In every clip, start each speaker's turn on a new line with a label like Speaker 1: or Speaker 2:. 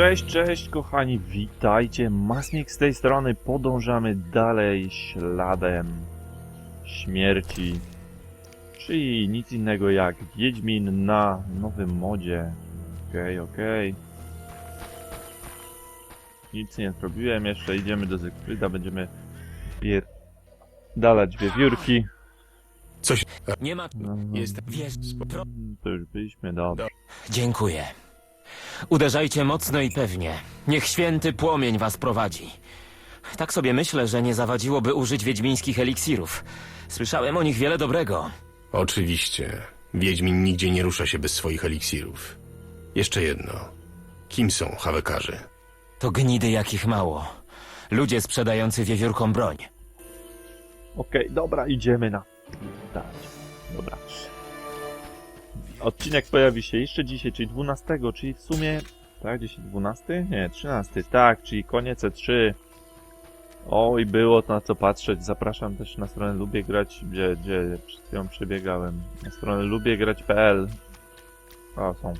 Speaker 1: Cześć, cześć kochani, witajcie. Masmik z tej strony. Podążamy dalej śladem śmierci. Czyli nic innego jak Wiedźmin na nowym modzie. Okej, okej. Nic nie zrobiłem, jeszcze idziemy do Zygfryda, będziemy dalać wiewiórki.
Speaker 2: Coś.
Speaker 3: Nie ma.
Speaker 1: No,
Speaker 2: Jest.
Speaker 3: Wiesz, pro...
Speaker 1: To już byliśmy, dobrze.
Speaker 3: Dziękuję. Uderzajcie mocno i pewnie. Niech święty płomień was prowadzi. Tak sobie myślę, że nie zawadziłoby użyć wiedźmińskich eliksirów. Słyszałem o nich wiele dobrego.
Speaker 2: Oczywiście. Wiedźmin nigdzie nie rusza się bez swoich eliksirów. Jeszcze jedno. Kim są hawekarze?
Speaker 3: To gnidy jakich mało. Ludzie sprzedający wiewiórkom broń.
Speaker 1: Okej, dobra, idziemy na... Tak, dobra. Odcinek pojawi się jeszcze dzisiaj, czyli 12, czyli w sumie... Tak, dzisiaj 12? Nie, 13, tak, czyli koniec E3. Oj, było na co patrzeć. Zapraszam też na stronę lubię grać, gdzie, gdzie przed chwilą przebiegałem. Na stronę lubiegrać.pl O, są.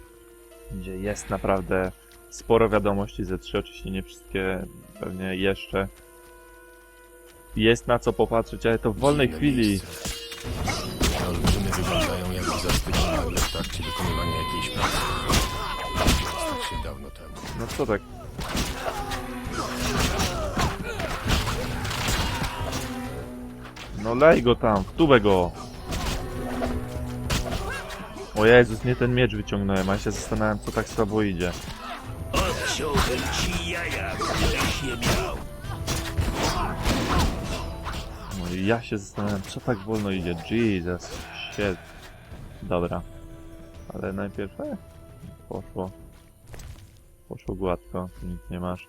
Speaker 1: Gdzie jest naprawdę sporo wiadomości ze 3, oczywiście nie wszystkie pewnie jeszcze. Jest na co popatrzeć, ale to w wolnej chwili.
Speaker 2: Wyglądają jakby zastygli nagle w trakcie wykonywania jakiejś pracy. Stał się dawno temu.
Speaker 1: No co tak? No lej go tam, w tubę go! O Jezus, nie ten miecz wyciągnąłem, a ja się zastanawiam co tak słabo idzie.
Speaker 4: Odciąłbym ci jaja, gdybyś je miał.
Speaker 1: No i ja się zastanawiam, co tak wolno idzie. Jesus, shit. Dobra. Ale najpierw... E, poszło. Poszło gładko, nic nie masz.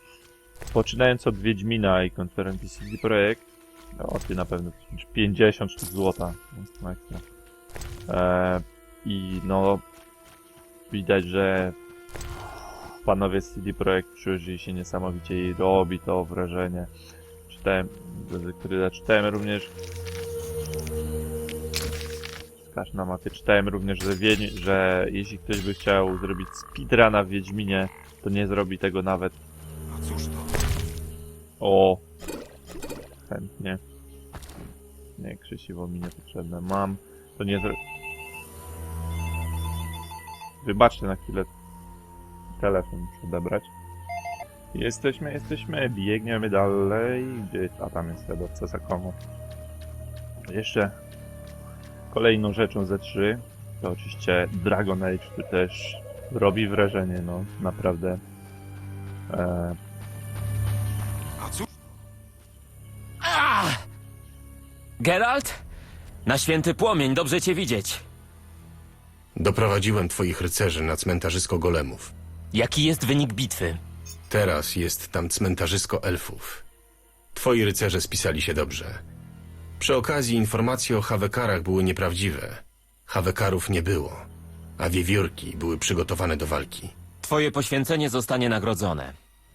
Speaker 1: Poczynając od Wiedźmina i konferencji CD Projekt. O, ty na pewno 50 sztuk złota. Jest ekstra. E, I no... Widać, że panowie z CD Projekt przyłożyli się niesamowicie i robi to wrażenie. Czytałem, który czytałem również Skaż na mapie. Czytałem również, że, Wiedź, że jeśli ktoś by chciał zrobić speedruna w Wiedźminie, to nie zrobi tego nawet.
Speaker 2: Cóż to?
Speaker 1: O! Chętnie. Nie, krzesiwo mi niepotrzebne. Mam. To nie zro... Wybaczcie na chwilę. Telefon muszę odebrać. Jesteśmy, jesteśmy, biegniemy dalej. Gdzie, a tam jest śladowca za komu. Jeszcze kolejną rzeczą ze 3 to oczywiście Dragon Age, który też robi wrażenie, no naprawdę. E,
Speaker 3: Geralt? Na święty płomień, dobrze cię widzieć.
Speaker 2: Doprowadziłem twoich rycerzy na cmentarzysko golemów.
Speaker 3: Jaki jest wynik bitwy?
Speaker 2: Teraz jest tam cmentarzysko elfów. Twoi rycerze spisali się dobrze. Przy okazji informacje o hawekarach były nieprawdziwe. Hawekarów nie było, a wiewiórki były przygotowane do walki.
Speaker 3: Twoje poświęcenie zostanie nagrodzone.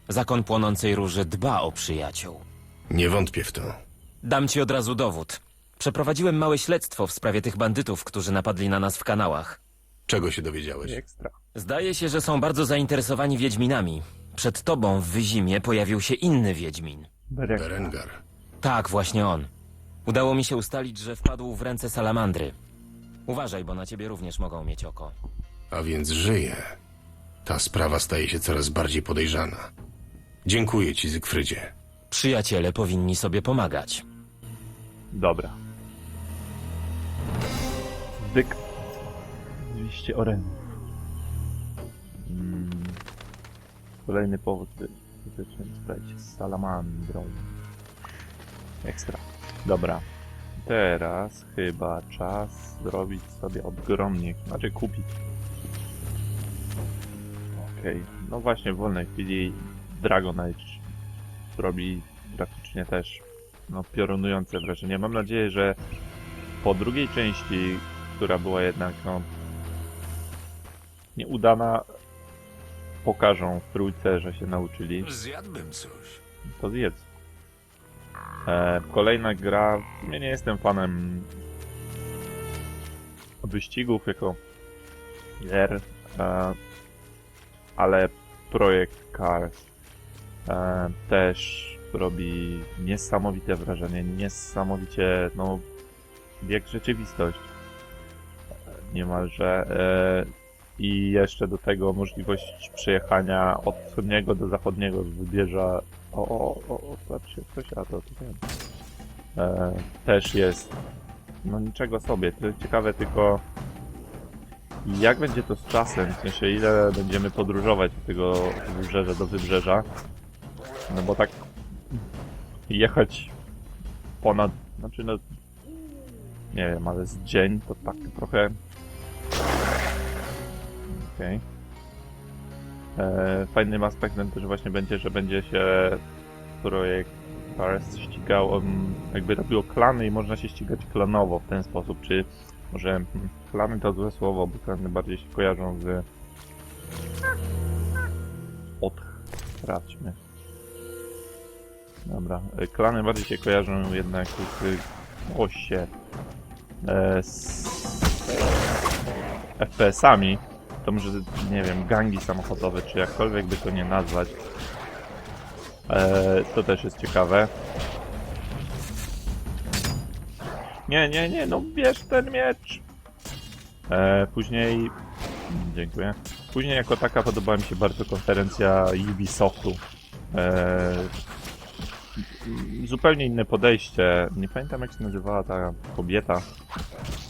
Speaker 3: Zakon Płonącej Róży dba o przyjaciół.
Speaker 2: Nie wątpię w to.
Speaker 3: Dam ci od razu dowód. Przeprowadziłem małe śledztwo w sprawie tych bandytów, którzy napadli na nas w kanałach.
Speaker 2: Czego się dowiedziałeś?
Speaker 1: ekstra.
Speaker 3: Zdaje się, że są bardzo zainteresowani Wiedźminami. Przed tobą w Wyzimie pojawił się inny Wiedźmin.
Speaker 2: Berengar.
Speaker 3: Tak, właśnie on. Udało mi się ustalić, że wpadł w ręce salamandry. Uważaj, bo na ciebie również mogą mieć oko.
Speaker 2: A więc żyje. Ta sprawa staje się coraz bardziej podejrzana. Dziękuję ci, Zygfrydzie.
Speaker 3: Przyjaciele powinni sobie pomagać.
Speaker 1: Dobra. Dyk. 200 orenów. Mm. Kolejny powód, by fizycznie sprać z salamandrą. Ekstra. Dobra. Teraz chyba czas zrobić sobie odgromnik, znaczy kupić. Okej, no właśnie w wolnej chwili Dragon Age robi graficznie też no, piorunujące wrażenie. Mam nadzieję, że po drugiej części, która była jednak no, nieudana, pokażą w trójce, że się nauczyli.
Speaker 4: Zjadłbym coś.
Speaker 1: To zjedz. E, kolejna gra. Ja nie jestem fanem wyścigów jako gier, e, ale projekt Cars e, też robi niesamowite wrażenie, niesamowicie, no, jak rzeczywistość niemalże. I jeszcze do tego możliwość przejechania od wschodniego do zachodniego wybrzeża. O, o, o, o, patrzcie, coś, a to, to wiem. E, też jest. No niczego sobie. To ciekawe tylko jak będzie to z czasem, w sensie ile będziemy podróżować od tego wybrzeża do wybrzeża. No bo tak jechać ponad, znaczy no nie wiem, ale z dzień to tak trochę okej. E, Fajnym aspektem też właśnie będzie, że będzie się projekt Cars ścigał, jakby robiło klany i można się ścigać klanowo w ten sposób, czy może klany to złe słowo, bo klany bardziej się kojarzą z od sprawdźmy. Dobra, e, klany bardziej się kojarzą jednak z osie e, z FPS-ami. To może, nie wiem, gangi samochodowe, czy jakkolwiek by to nie nazwać. E, to też jest ciekawe. Nie, nie, nie, no bierz ten miecz! E, później... Dziękuję. Później jako taka podobała mi się bardzo konferencja Ubisoftu. E, zupełnie inne podejście. Nie pamiętam jak się nazywała ta kobieta,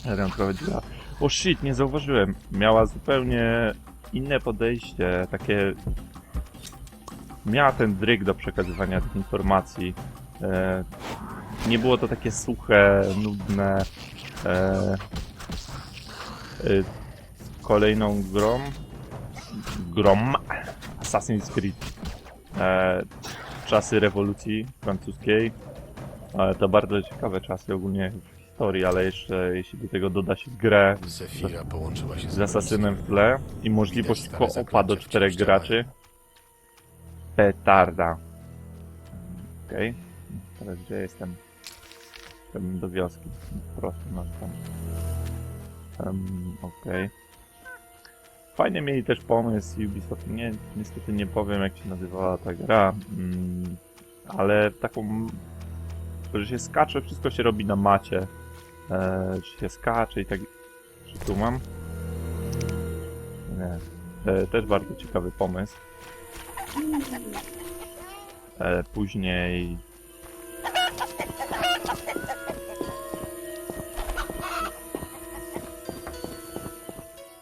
Speaker 1: która prowadziła. O shit, nie zauważyłem. Miała zupełnie inne podejście, takie... Miała ten dryg do przekazywania tych informacji. E, nie było to takie suche, nudne. E, e, kolejną grą. Grom. Assassin's Creed. E, czasy rewolucji francuskiej. Ale to bardzo ciekawe czasy ogólnie historii, ale jeszcze jeśli do tego doda się grę
Speaker 2: połączyła się
Speaker 1: z asasynem w tle i możliwość koopa do czterech graczy. Petarda. Okej. Teraz gdzie jestem? Chciałbym do wioski. Prosto na tam. Um, Okej. Fajnie mieli też pomysł Ubisoft. Nie, niestety nie powiem jak się nazywała ta gra. Mm, ale taką, że się skacze, wszystko się robi na macie. E, że się skacze i tak. Czy tu mam? Nie. E, też bardzo ciekawy pomysł. E, później.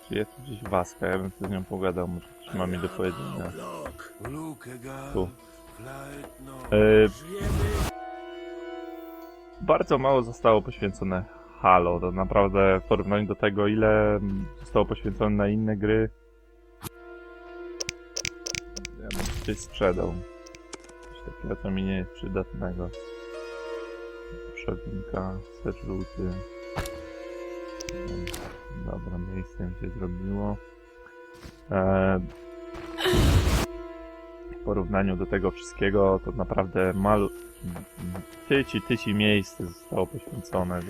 Speaker 1: Czy jest tu gdzieś Waska? Ja bym z nią pogadał, może coś ma mi do powiedzenia. Tu. E, bardzo mało zostało poświęcone Halo. To naprawdę w porównaniu do tego, ile zostało poświęcone na inne gry, ja bym coś sprzedał. Coś takiego, co mi nie jest przydatnego. Przewinka, ser żółty. Dobra, miejsce mi się zrobiło. Eee, w porównaniu do tego wszystkiego, to naprawdę malu... Tyci, tyci miejsc zostało poświęcone.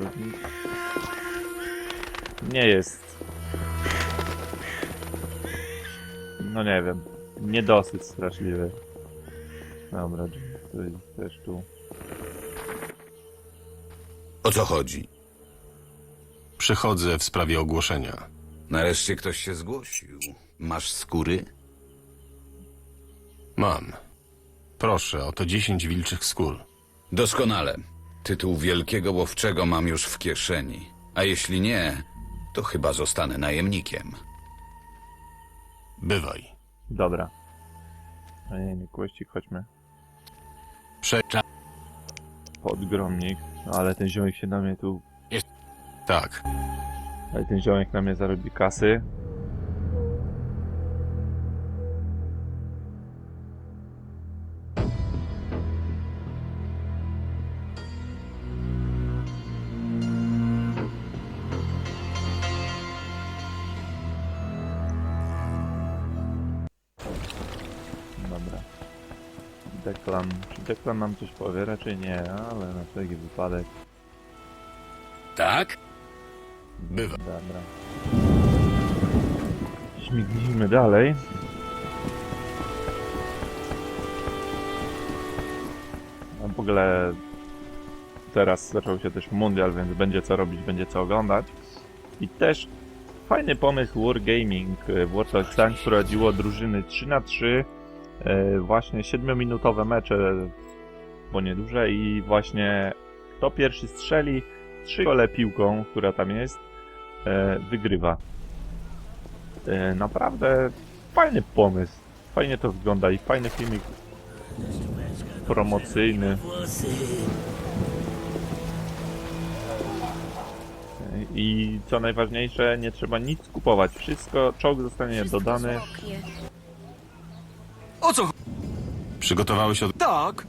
Speaker 1: Nie jest... No nie wiem. Niedosyt straszliwy. Dobra, to jest też tu.
Speaker 5: O co chodzi?
Speaker 2: Przychodzę w sprawie ogłoszenia.
Speaker 5: Nareszcie ktoś się zgłosił. Masz skóry?
Speaker 2: Mam. Proszę, oto 10 wilczych skór.
Speaker 5: Doskonale. Tytuł wielkiego łowczego mam już w kieszeni. A jeśli nie, to chyba zostanę najemnikiem.
Speaker 2: Bywaj.
Speaker 1: Dobra. A nie, nie, kłeścik, chodźmy.
Speaker 2: Prze...
Speaker 1: Podgromnik. No ale ten ziomek się na mnie tu...
Speaker 2: Tak.
Speaker 1: Ale ten ziomek na mnie zarobi kasy. Deklan. Czy Deklan nam coś powie? Raczej nie, ale na wszelki wypadek.
Speaker 5: Tak?
Speaker 2: Bywa.
Speaker 1: Dobra. Śmignijmy dalej. A w ogóle teraz zaczął się też mundial, więc będzie co robić, będzie co oglądać. I też fajny pomysł Wargaming e, w World of prowadziło drużyny 3 na 3 właśnie 7-minutowe mecze, bo nieduże i właśnie kto pierwszy strzeli trzy gole piłką, która tam jest, e, wygrywa. E, Naprawdę fajny pomysł. Fajnie to wygląda i fajny filmik promocyjny. I co najważniejsze, nie trzeba nic kupować. Wszystko, czołg zostanie dodany.
Speaker 6: O co? ch-
Speaker 2: Przygotowałeś od...
Speaker 6: Tak,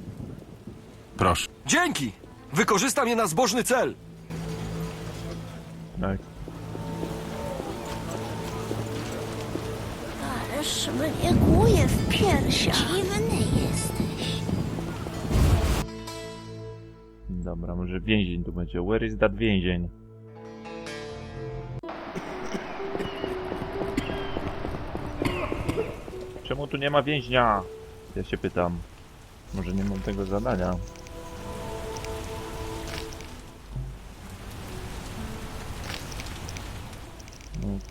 Speaker 2: Proszę.
Speaker 6: dzięki. Wykorzystam je na zbożny cel.
Speaker 1: Tak.
Speaker 7: Ależ mnie kłuje w piersiach. Dziwny jesteś.
Speaker 1: Dobra, może więzień tu będzie. Where is that więzień? Czemu tu nie ma więźnia? Ja się pytam. Może nie mam tego zadania.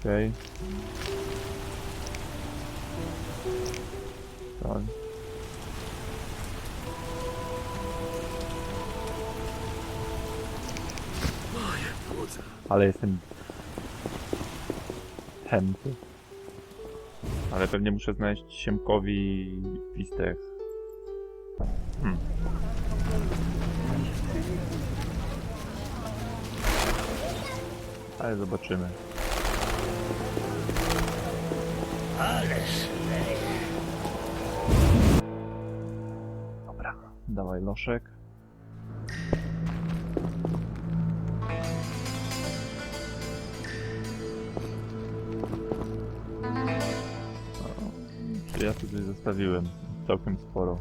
Speaker 1: Okej. Tak. Ale jestem chętny. Ale pewnie muszę znaleźć Siemkowi listę. Hmm. Ale zobaczymy.
Speaker 4: Ależ
Speaker 1: Dobra, dawaj loszek. Ja tutaj zostawiłem całkiem sporo.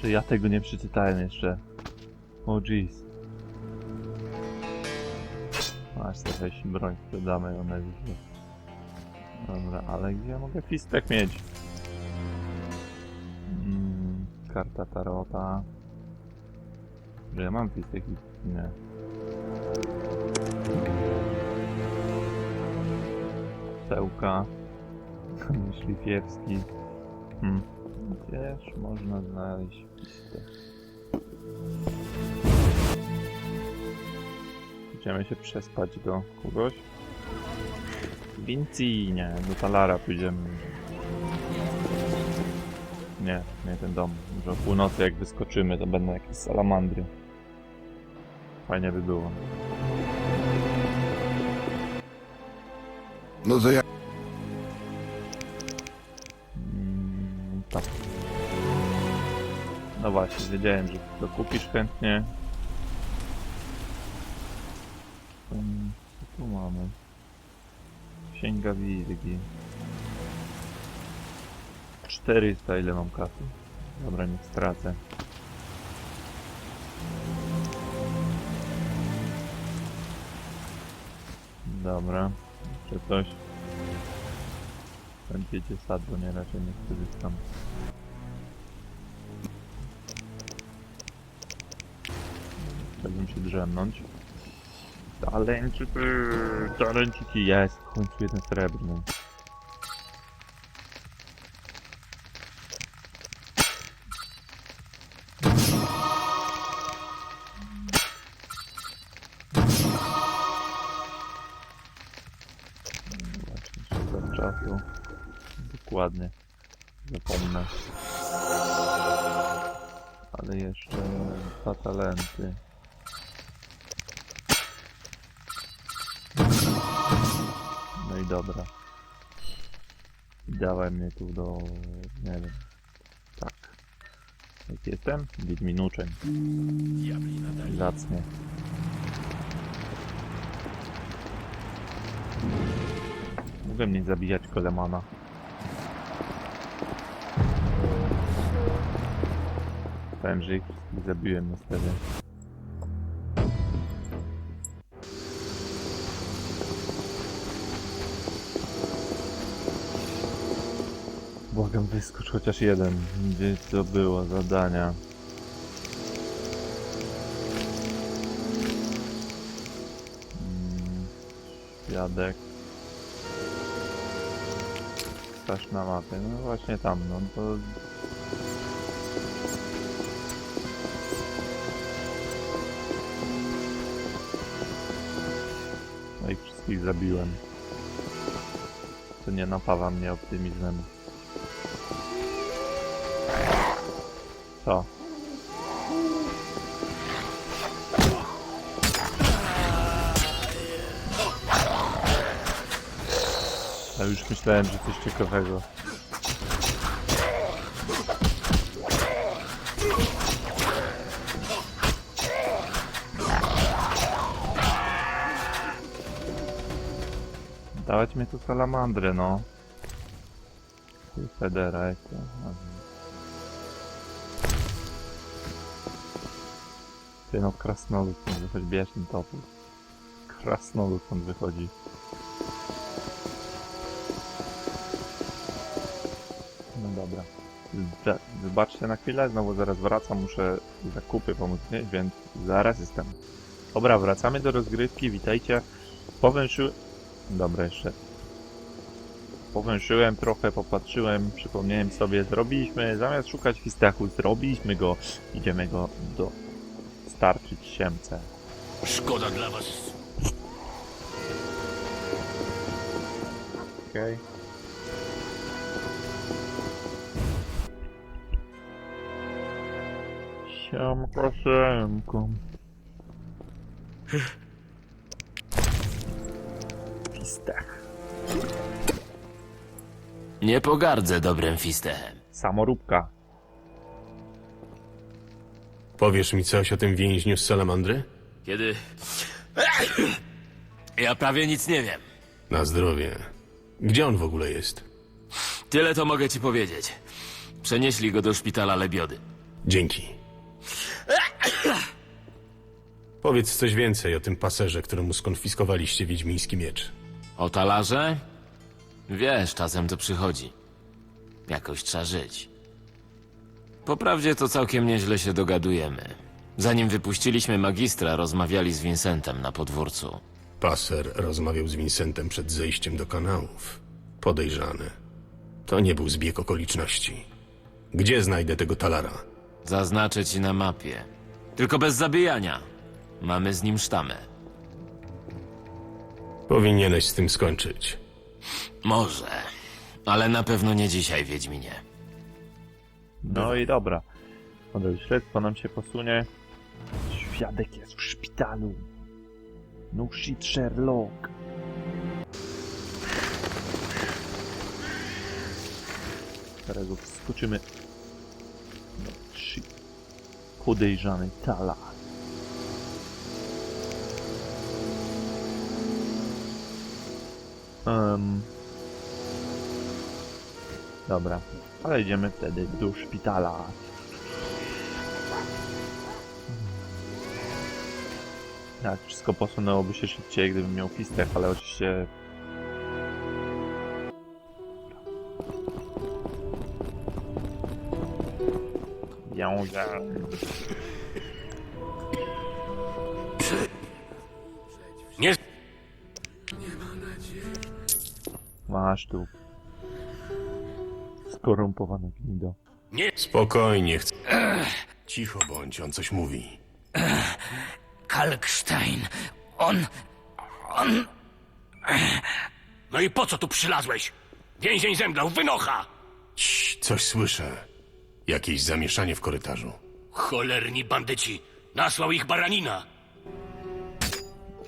Speaker 1: Czy ja tego nie przeczytałem jeszcze? O jeez. Masz trochę się broń, sprzedamy ją najwyżej. Dobra, ale gdzie ja mogę fistek mieć? Mm, karta tarota. Ja mam fistek i nie. Cełka. Szlifierski. Hmm. Gdzież można znaleźć fistek? Idziemy się przespać do kogoś. Vinci, nie, do Talara pójdziemy. Nie, nie ten dom. Może o północy jak wyskoczymy, to będą jakieś salamandry. Fajnie by było.
Speaker 8: No to ja.
Speaker 1: Mm, tak. No właśnie, wiedziałem, że to kupisz chętnie. Co tu mamy? Księga Wilgi. 400 ile mam kasy? Dobra, nie stracę. Dobra, jeszcze coś. Będziecie sadło, nie raczej nie skorzystam. Chciałbym się drzemnąć. Talenciki, talenciki, jest, w końcu jeden srebrny. Jeszcze dwa talenty. No i dobra. I Dawaj mnie tu do... nie wiem. Tak. Jak jestem? Wiedźminuczeń. Zacnie. Mogę mnie zabijać kolemana. myślałem, że ich wszystkich zabiłem niestety. Błagam, wyskocz chociaż jeden. Gdzie to było zadania? Mm, Jadek. Stasz na mapie. No właśnie tam, no to wszystkich zabiłem. To nie napawa mnie optymizmem. Co? Ja już myślałem, że coś ciekawego. Dawać mnie tu salamandrę, no. Ty, Federa, jak to. Ty no, krasnolud stąd wychodzi, bierz ten topór. Krasnolud stąd wychodzi. No dobra. Za- Wybaczcie na chwilę, znowu zaraz wracam, muszę zakupy pomóc więc zaraz jestem. Dobra, wracamy do rozgrywki, witajcie. Powęszyłem... Dobra, jeszcze. Powęszyłem trochę, popatrzyłem, przypomniałem sobie, zrobiliśmy, zamiast szukać fistachu, zrobiliśmy go, idziemy go do starczyć siemce.
Speaker 4: Szkoda dla was.
Speaker 1: Okej. Siemko, siemko. Fistech.
Speaker 3: Nie pogardzę dobrym fistechem.
Speaker 1: Samoróbka.
Speaker 2: Powiesz mi coś o tym więźniu z salamandry?
Speaker 3: Kiedy... Ja prawie nic nie wiem.
Speaker 2: Na zdrowie. Gdzie on w ogóle jest?
Speaker 3: Tyle to mogę ci powiedzieć. Przenieśli go do szpitala Lebiody.
Speaker 2: Dzięki. Powiedz coś więcej o tym paserze, któremu skonfiskowaliście wiedźmiński miecz.
Speaker 3: O talarze? Wiesz, czasem to przychodzi. Jakoś trzeba żyć. Po prawdzie to całkiem nieźle się dogadujemy. Zanim wypuściliśmy magistra, rozmawiali z Vincentem na podwórcu.
Speaker 2: Paser rozmawiał z Vincentem przed zejściem do kanałów. Podejrzany. To nie był zbieg okoliczności. Gdzie znajdę tego talara?
Speaker 3: Zaznaczę ci na mapie. Tylko bez zabijania. Mamy z nim sztamę.
Speaker 2: Powinieneś z tym skończyć.
Speaker 3: Może. Ale na pewno nie dzisiaj, Wiedźminie.
Speaker 1: No i dobra. Model śledztwa nam się posunie. Świadek jest w szpitalu. No shit, Sherlock. Którego wskoczymy. No shit. Podejrzany talar. Um. Dobra, ale idziemy wtedy do szpitala. Tak, wszystko posunęłoby się szybciej, gdybym miał pistech, ale oczywiście... Ją, Masz tu. Skorumpowane gnido.
Speaker 2: Spokojnie, chcę. Cicho bądź, on coś mówi.
Speaker 4: Kalkstein. On. On. No i po co tu przylazłeś? Więzień zemdlał, wynocha!
Speaker 2: Cii, coś słyszę. Jakieś zamieszanie w korytarzu.
Speaker 4: Cholerni bandyci. Nasłał ich baranina.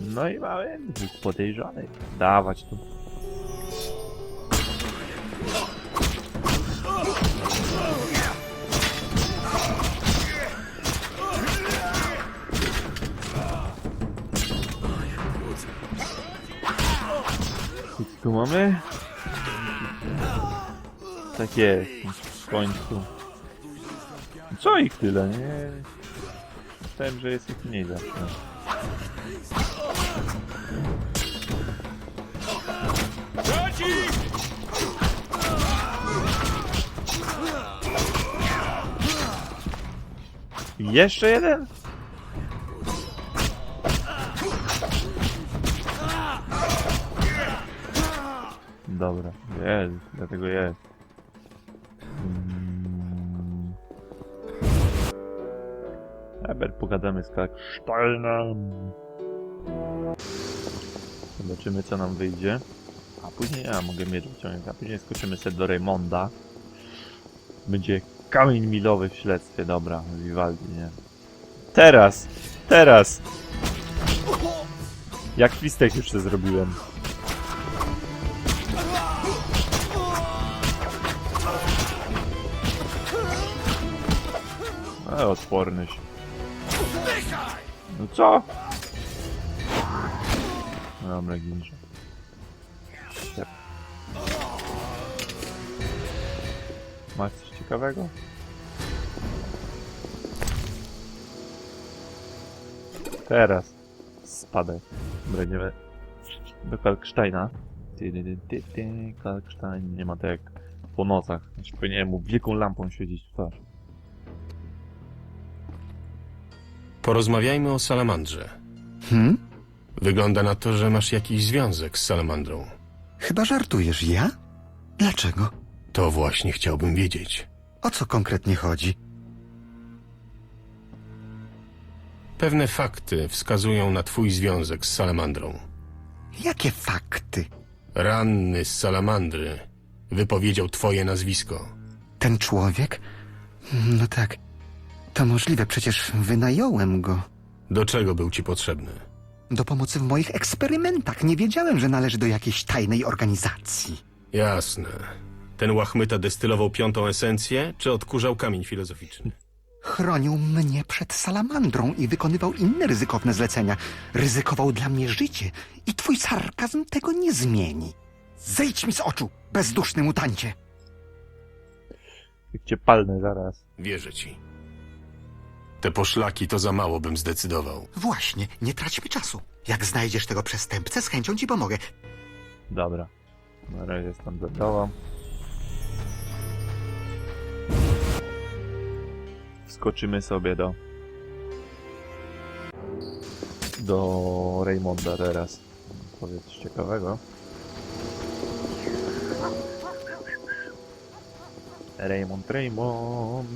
Speaker 1: No i mamy dwóch podejrzanych. Dawać tu. tu mamy? Tak jest, w końcu. Co ich tyle, nie? Myślałem, że jest ich mniej zawsze. Jeszcze jeden? Dobra, jest, dlatego jest. Mm. Eber, pogadamy z Kalksteinem. Zobaczymy co nam wyjdzie. A później ja mogę mieć wyciągnąć, a później skoczymy sobie do Raymonda. Będzie kamień milowy w śledztwie, dobra, Vivaldi, nie. Teraz! Teraz! Jak listek już to zrobiłem. Ale odpornyś. No co? Dobra, ginże. Masz coś ciekawego? Teraz. Spadaj. Dobra, idziemy do Kalksteina. Ty, ty, ty, ty. Nie ma tak po nocach. Znaczy powinienem mu wielką lampą świecić w twarz.
Speaker 2: Porozmawiajmy o salamandrze.
Speaker 8: Hmm?
Speaker 2: Wygląda na to, że masz jakiś związek z salamandrą.
Speaker 8: Chyba żartujesz, ja? Dlaczego?
Speaker 2: To właśnie chciałbym wiedzieć.
Speaker 8: O co konkretnie chodzi?
Speaker 2: Pewne fakty wskazują na twój związek z salamandrą.
Speaker 8: Jakie fakty?
Speaker 2: Ranny z salamandry wypowiedział twoje nazwisko.
Speaker 8: Ten człowiek? No tak. To możliwe, przecież wynająłem go.
Speaker 2: Do czego był ci potrzebny?
Speaker 8: Do pomocy w moich eksperymentach. Nie wiedziałem, że należy do jakiejś tajnej organizacji.
Speaker 2: Jasne. Ten łachmyta destylował piątą esencję, czy odkurzał kamień filozoficzny?
Speaker 8: Chronił mnie przed salamandrą i wykonywał inne ryzykowne zlecenia. Ryzykował dla mnie życie i twój sarkazm tego nie zmieni. Zejdź mi z oczu, bezduszny mutancie!
Speaker 1: Jak cię palnę zaraz.
Speaker 2: Wierzę ci. Te poszlaki to za mało bym zdecydował.
Speaker 8: Właśnie, nie traćmy czasu. Jak znajdziesz tego przestępcę, z chęcią ci pomogę.
Speaker 1: Dobra. Na razie stąd zadałam. Wskoczymy sobie do... Do Raymonda teraz. Powiedz coś ciekawego. Raymond, Raymond.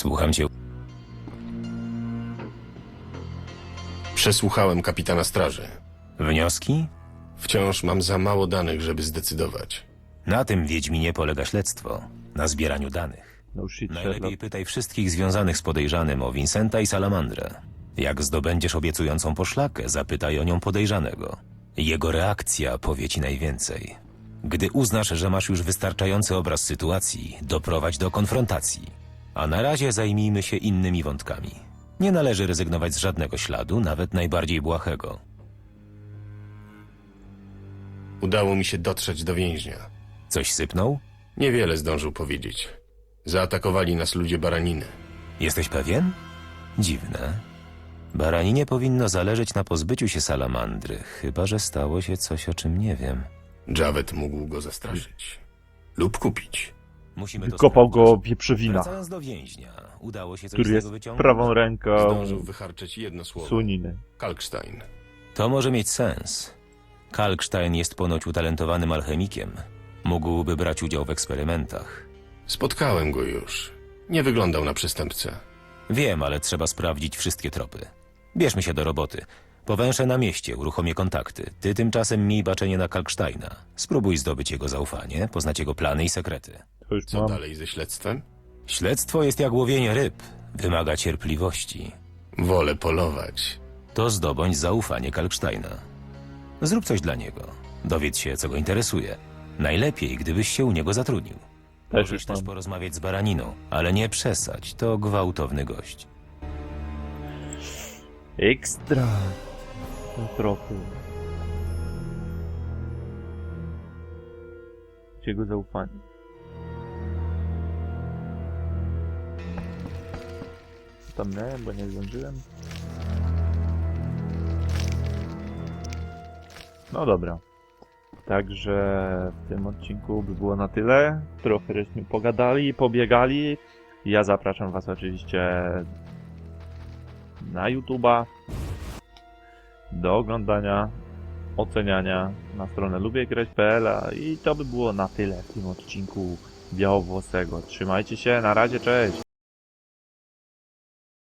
Speaker 9: Słucham cię.
Speaker 2: Przesłuchałem kapitana straży.
Speaker 9: Wnioski?
Speaker 2: Wciąż mam za mało danych, żeby zdecydować.
Speaker 9: Na tym Wiedźminie polega śledztwo. Na zbieraniu danych.
Speaker 1: No shit,
Speaker 9: Najlepiej
Speaker 1: Sherlock.
Speaker 9: pytaj wszystkich związanych z podejrzanym o Vincenta i Salamandrę. Jak zdobędziesz obiecującą poszlakę, zapytaj o nią podejrzanego. Jego reakcja powie ci najwięcej. Gdy uznasz, że masz już wystarczający obraz sytuacji, doprowadź do konfrontacji. A na razie zajmijmy się innymi wątkami. Nie należy rezygnować z żadnego śladu, nawet najbardziej błahego.
Speaker 2: Udało mi się dotrzeć do więźnia.
Speaker 9: Coś sypnął?
Speaker 2: Niewiele zdążył powiedzieć. Zaatakowali nas ludzie baraniny.
Speaker 9: Jesteś pewien? Dziwne. Baraninie powinno zależeć na pozbyciu się salamandry, chyba że stało się coś, o czym nie wiem.
Speaker 2: Javet mógł go zastraszyć. Lub kupić.
Speaker 9: Musimy to
Speaker 1: Kopał go
Speaker 9: sprawdzić.
Speaker 1: wieprzowina,
Speaker 9: Wracając do więźnia, udało się coś
Speaker 1: który
Speaker 9: z
Speaker 1: jest
Speaker 9: wyciągnąć?
Speaker 1: prawą ręką
Speaker 2: Zdążył wycharczyć jedno słowo.
Speaker 1: Suniny.
Speaker 2: Kalkstein.
Speaker 9: To może mieć sens. Kalkstein jest ponoć utalentowanym alchemikiem. Mógłby brać udział w eksperymentach.
Speaker 2: Spotkałem go już. Nie wyglądał na przestępcę.
Speaker 9: Wiem, ale trzeba sprawdzić wszystkie tropy. Bierzmy się do roboty. Powęszę na mieście, uruchomię kontakty. Ty tymczasem miej baczenie na Kalksteina. Spróbuj zdobyć jego zaufanie, poznać jego plany i sekrety.
Speaker 1: To już
Speaker 2: Co
Speaker 1: mam.
Speaker 2: dalej ze śledztwem?
Speaker 9: Śledztwo jest jak łowienie ryb. Wymaga cierpliwości.
Speaker 2: Wolę polować.
Speaker 9: To zdobądź zaufanie Kalksteina. Zrób coś dla niego. Dowiedz się, co go interesuje. Najlepiej, gdybyś się u niego zatrudnił.
Speaker 1: Też
Speaker 9: Możesz
Speaker 1: już
Speaker 9: też
Speaker 1: mam.
Speaker 9: porozmawiać z Baraniną, ale nie przesadź, to gwałtowny gość.
Speaker 1: Ekstra. Trochę. Gdzie go zaufanie? tam miałem, bo nie zdążyłem. No dobra. Także w tym odcinku by było na tyle. Trochę żeśmy pogadali, pobiegali. Ja zapraszam Was oczywiście na YouTube'a do oglądania, oceniania na stronę lubiegrać.pl i to by było na tyle w tym odcinku Białowłosego. Trzymajcie się, na razie, cześć!